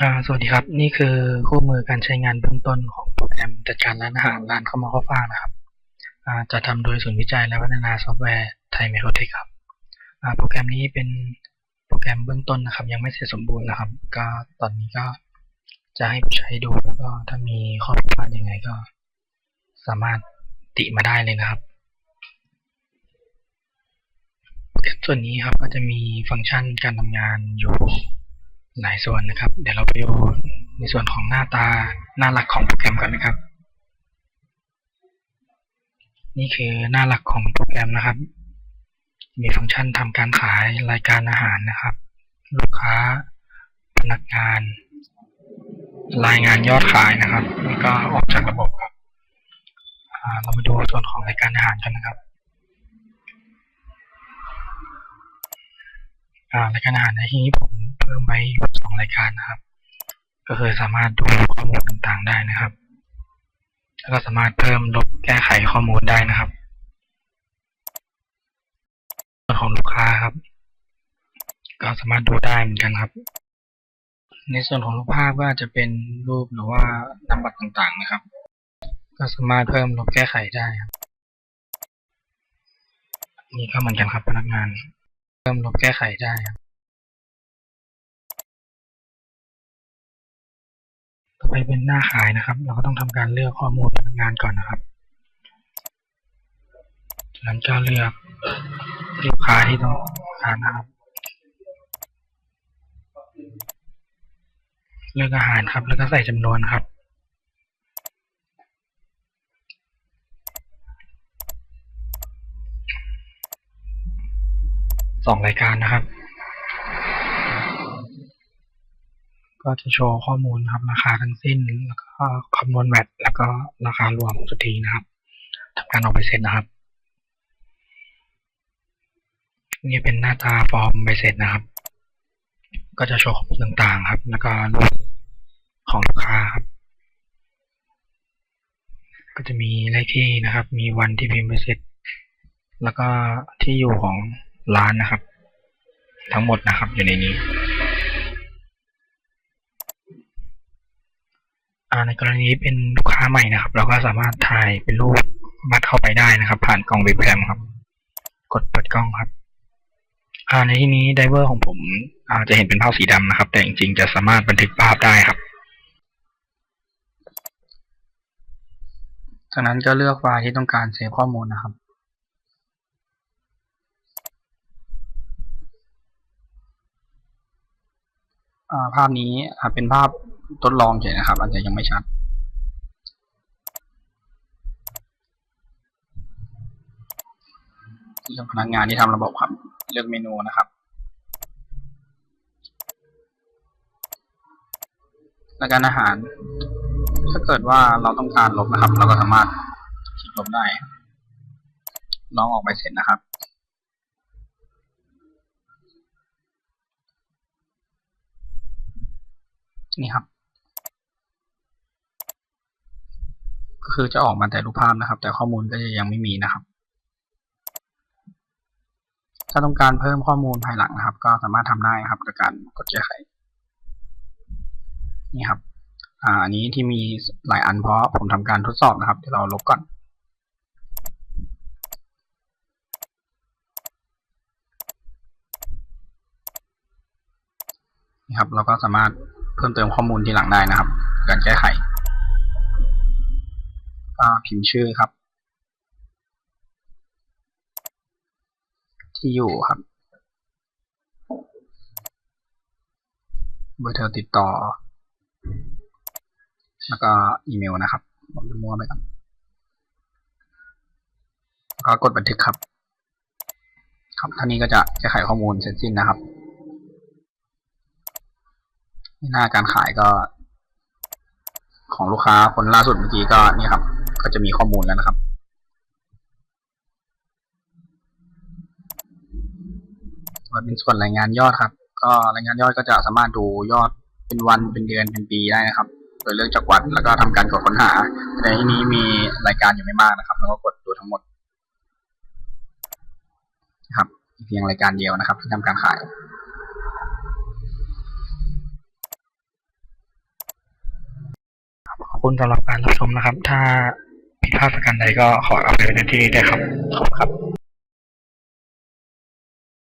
อ่าสวัสดีครับ นี่คือคู่มือการใช้งานเบื้องต้นของโปรแกรมจัดการร้านอาหารร้านข้าวหมอข้าวฟ่างนะครับอ่าจะทำโดยศูนย์วิจัยและพัฒนาซอฟต์แวร์ไทยไมโครเทคครับอ่าโปรแกรมนี้เป็นโปรแกรมเบื้องต้นนะครับ ยังไม่เสร็จสมบูรณ์นะครับ ก็ตอนนี้ก็จะให้ใช้ดูแล้วก็ถ้ามีข้อผิดพลาดยังไงก็ สามารถติมาได้เลยนะครับโปรแกรมส่วนนี้ครับก็จะมีฟังก์ชันการทำงานอยู่ หลายส่วนนะครับ เดี๋ยวเราไปดูในส่วนของหน้าตาหน้าหลักของโปรแกรมก่อนนะครับ นี่คือหน้าหลักของโปรแกรมนะครับ มีฟังก์ชันทำการขายรายการอาหารนะครับ ลูกค้า พนักงาน รายงานยอดขายนะครับแล้วก็ออกจากระบบครับเรามาดูส่วนของรายการอาหารกันนะครับรายการอาหารในที่นี้ผม พิ่มไว้อยู่สองรายการนะครับ ก็คือสามารถดูข้อมูลต่างๆได้นะครับ แล้วก็สามารถเพิ่มลบแก้ไขข้อมูลได้นะครับส่วนของลูกค้าครับ ก็สามารถดูได้เหมือนกันครับ ในส่วนของรูปภาพก็อาจจะเป็นรูปหรือว่านามบัตรต่างๆนะครับ ก็สามารถเพิ่มลบแก้ไขได้ครับนี่ก็เหมือนกันครับพนักงาน เพิ่มลบแก้ไขได้ครับ ไปเป็นหน้าขายนะครับ เราก็ต้องทำการเลือกข้อมูลพนักงานก่อนนะครับจากนั้นก็เลือกลูกค้าที่ต้องการนะครับ เลือกอาหารครับ แล้วก็ใส่จำนวนครับสองรายการนะครับ ก็จะโชว์ข้อมูลครับราคาทั้งสิ้น แล้วก็คำนวณแวดแล้วก็ราคารวมสุทธีนะครับทำการออกใบเสร็จนะครับ นี่เป็นหน้าตาฟอร์มใบเสร็จนะครับ ก็จะโชว์ข้อมูลต่างๆครับ แล้วก็รูปของลูกค้าครับ ก็จะมีเลขที่นะครับ มีวันที่พิมพ์ใบเสร็จ แล้วก็ที่อยู่ของร้านนะครับ ทั้งหมดนะครับอยู่ในนี้ อ่า ในกรณีเป็นลูกค้าใหม่นะครับ เราก็สามารถถ่ายเป็นรูปบัตรเข้าไปได้นะครับ ผ่านกล้องเว็บแคมครับ กดเปิดกล้องครับในที่นี้ไดเวอร์ของผมจะเห็นเป็นภาพสีดำนะครับ แต่จริงๆจะสามารถบันทึกภาพได้ครับจากนั้นก็เลือกไฟล์ที่ต้องการเซฟข้อมูลนะครับภาพนี้เป็นภาพ ทดลองเฉยนะครับ อาจจะยังไม่ชัด เลือกพนักงานที่ทำระบบครับ เลือกเมนูนะครับรายการอาหาร ถ้าเกิดว่าเราต้องการลบนะครับ เราก็สามารถคลิกลบได้ ลองออกไปเสร็จนะครับนี่ครับ คือจะออกมาแต่รูปภาพนะครับ แต่ข้อมูลก็จะยังไม่มีนะครับ ถ้าต้องการเพิ่มข้อมูลภายหลังนะครับ ก็สามารถทำได้ครับจากการกดแก้ไขนี่ครับอ่าอันนี้ที่มีหลายอันเพราะผมทำการทดสอบนะครับเดี๋ยวเราลบก่อนนี่ครับเราก็สามารถเพิ่มเติมข้อมูลทีหลังได้นะครับ การแก้ไข ก็พิมพ์ชื่อครับ ที่อยู่ครับเบอร์โทรติดต่อ แล้วก็อีเมลนะครับผมจะมั่วไปก่อนแล้วก็กดบันทึกครับ ครับท่านี้ก็จะแก้ไขข้อมูลเสร็จสิ้นนะครับหน้าการขายก็ ของลูกค้าคนล่าสุดเมื่อกี้ก็นี่ครับ ก็จะมีข้อมูลแล้วนะครับส่วนเป็นส่วนรายงานยอดครับ ก็รายงานยอดก็จะสามารถดูยอดเป็นวันเป็นเดือนเป็นปีได้นะครับ โดยเลือกจากวันแล้วก็ทำการกดค้นหา ในที่นี้มีรายการอยู่ไม่มากนะครับ แล้วก็กดดูทั้งหมดครับเพียงรายการเดียวนะครับที่ทำการขายขอบคุณสำหรับการรับชมนะครับ ถ้า ผิดพลาดประการใดก็ขออภัยในที่นี้ด้วยครับขอบคุณครับ